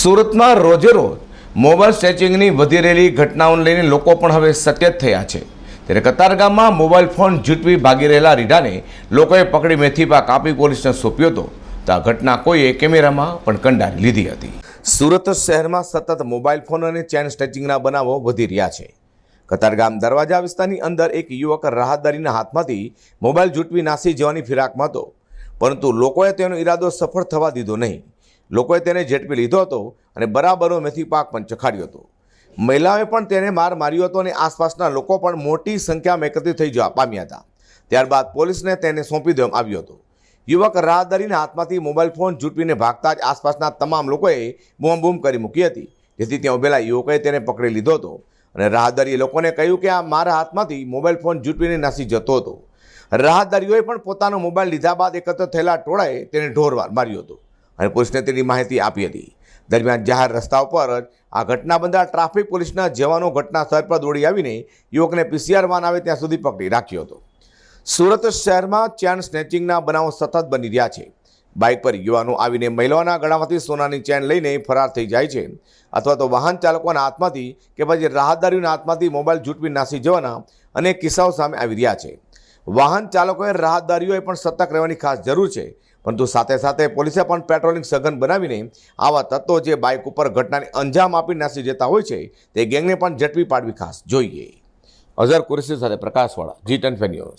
સુરતમાં રોજે રોજ મોબાઈલ સ્ટેચિંગની વધી રહેલી ઘટનાઓને લઈને લોકો પણ હવે સચેત થયા છે. ત્યારે કતારગામમાં મોબાઈલ ફોન જૂટવી ભાગી રહેલા રીઢાને લોકોએ પકડી મેથીપા કાપી પોલીસને સોંપ્યો હતો. તો આ ઘટના કોઈએ કેમેરામાં પણ કંડારી લીધી હતી. સુરત શહેરમાં સતત મોબાઈલ ફોન અને ચેન સ્ટેચિંગના બનાવો વધી રહ્યા છે. કતારગામ દરવાજા વિસ્તારની અંદર એક યુવક રાહદારીના હાથમાંથી મોબાઈલ જૂટવી નાસી જવાની ફિરાકમાં હતો. પરંતુ લોકોએ તેનો ઈરાદો સફળ થવા દીધો નહીં. લોકોએ તેને ઝેટપી લીધો હતો અને બરાબરનો મેથી પાક પણ ચખાડ્યો હતો. મહિલાઓએ પણ તેને માર માર્યો હતો અને આસપાસના લોકો પણ મોટી સંખ્યામાં એકત્રિત થઈ જવા પામ્યા હતા. ત્યારબાદ પોલીસને તેને સોંપી દેવામાં આવ્યો હતો. યુવક રાહદારીના હાથમાંથી મોબાઈલ ફોન ઝૂંટવીને ભાગતા જ આસપાસના તમામ લોકોએ બૂમ બૂમ કરી મૂકી હતી. જેથી ત્યાં ઉભેલા યુવકોએ તેને પકડી લીધો હતો અને રાહદારીએ લોકોને કહ્યું કે આ મારા હાથમાંથી મોબાઈલ ફોન ઝૂંટવીને નાસી જતો હતો. રાહદારીઓએ પણ પોતાનો મોબાઈલ લીધા બાદ એકત્ર થયેલા ટોળાએ તેને ઢોર માર્યો હતો. અને પોલીસને તેની માહિતી આપી હતી. દરમિયાન જાહેર રસ્તા ઉપર જ આ ઘટના બનતા ટ્રાફિક પોલીસના જવાનો ઘટના સ્થળ પર દોડી આવીને યુવકને પીસીઆર વાન આવે ત્યાં સુધી પકડી રાખ્યો હતો. સુરત શહેરમાં ચેન સ્નેચિંગના બનાવો સતત બની રહ્યા છે. બાઇક પર યુવાનો આવીને મહિલાઓના ગળામાંથી સોનાની ચેન લઈને ફરાર થઈ જાય છે અથવા તો વાહન ચાલકોના હાથમાંથી કે પછી રાહદારીઓના હાથમાંથી મોબાઈલ જૂટવી નાસી જવાના અનેક કિસ્સાઓ સામે આવી રહ્યા છે. વાહન ચાલકોએ રાહદારીઓએ પણ સતર્ક રહેવાની ખાસ જરૂર છે. પરંતુ સાથે સાથે પોલીસે પણ પેટ્રોલિંગ સઘન બનાવીને આવા તત્વો જે બાઇક ઉપર ઘટનાને અંજામ આપી નાસી જતા હોય છે, તે ગેંગને પણ ઝડપી પાડવી ખાસ જોઈએ. અઝર કુરેશી સાથે પ્રકાશવાળા જી ટેન ન્યૂઝ.